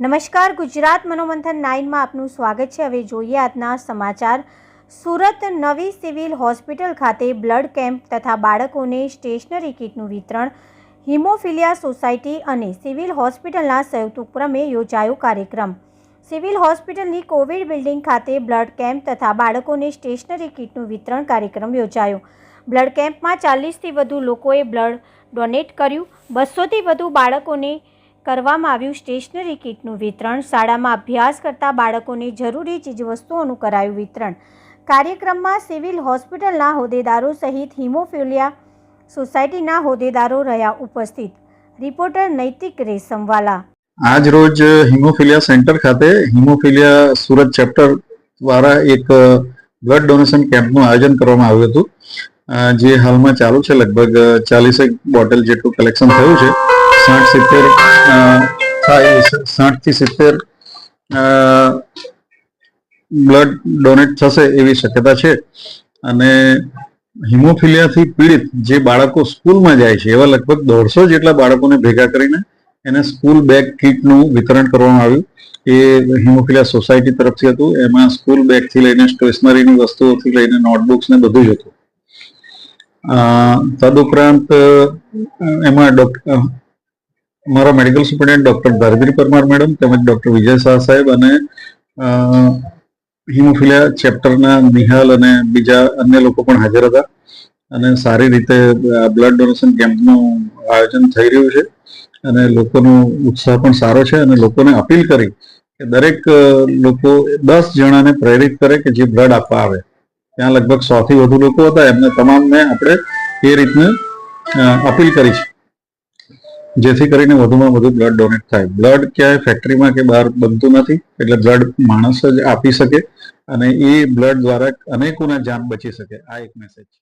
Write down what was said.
નમસ્કાર, ગુજરાત મનોમંથન નાઇનમાં આપનું સ્વાગત છે. હવે જોઈએ આજના સમાચાર. સુરત નવી સિવિલ હોસ્પિટલ ખાતે બ્લડ કેમ્પ તથા બાળકોને સ્ટેશનરી કીટનું વિતરણ, હિમોફિલિયા સોસાયટી અને સિવિલ હોસ્પિટલના સંયુક્ત ઉપક્રમે યોજાયો કાર્યક્રમ. સિવિલ હોસ્પિટલની કોવિડ બિલ્ડિંગ ખાતે બ્લડ કેમ્પ તથા બાળકોને સ્ટેશનરી કીટનું વિતરણ કાર્યક્રમ યોજાયો. બ્લડ કેમ્પમાં ચાલીસથી વધુ લોકોએ બ્લડ ડોનેટ કર્યું. બસોથી વધુ બાળકોને કરવામાં આવ્યું સ્ટેશનરી કીટનું વિતરણ, શાળામાં અભ્યાસ કરતા બાળકોને જરૂરી ચીજવસ્તુઓનું કરાયું વિતરણ. કાર્યક્રમમાં સિવિલ હોસ્પિટલના હોદ્દેદારો સહિત હિમોફિલિયા સોસાયટીના હોદ્દેદારો રહ્યા ઉપસ્થિત. રિપોર્ટર નૈતિક રેશમવાલા આજ રોજ હિમોફિલિયા સેન્ટર ખાતે હિમોફિલિયા સુરત ચેપ્ટર દ્વારા એક બ્લડ ડોનેશન કેમ્પનું આયોજન કરવામાં આવ્યું હતું. જે હાલમાં ચાલુ છે, લગભગ ચાલીસેક બોટલ જેટલું કલેક્શન થયું છે. સાઠ સિત્તેર થાય સાઠથી સિત્તેર બ્લડ ડોનેટ થશે એવી શક્યતા છે. અને હિમોફિલિયાથી પીડિત જે બાળકો સ્કૂલમાં જાય છે, એવા લગભગ દોઢસો જેટલા બાળકોને ભેગા કરીને એને સ્કૂલ બેગ કીટનું વિતરણ કરવામાં આવ્યું. એ હિમોફિલિયા સોસાયટી તરફથી હતું. એમાં સ્કૂલ બેગથી લઈને સ્ટેશનરીની વસ્તુઓથી લઈને નોટબુક્સ ને બધું જ હતું. તદુપરાંત એમાં મારા medical superintendent doctor Dharmveer Parmar madam તેમજ ડોક્ટર વિજય શાહ સાહેબ અને હિમોફિલિયા ચેપ્ટરના નિહાલ અને બીજા અન્ય લોકો પણ હાજર હતા. અને સારી રીતે બ્લડ ડોનેશન કેમ્પનું આયોજન થઈ રહ્યું છે. અને લોકોનો ઉત્સાહ પણ સારો છે અને લોકોને અપીલ કરી કે દરેક લોકો દસ જણાને પ્રેરિત કરે કે જે બ્લડ આપવા આવે. ત્યાં લગભગ સો થી વધુ લોકો હતા. એમને તમામને આપણે એ રીતને અપીલ કરી છે. જેથી કરીને વધુમાં વધુ બ્લડ ડોનેટ થાય. બ્લડ ક્યાંય ફેક્ટરીમાં કે બહાર બનતું નથી, એટલે બ્લડ માણસ જ આપી શકે અને એ બ્લડ દ્વારા અનેકોના જાન બચી શકે. આ એક મેસેજ છે.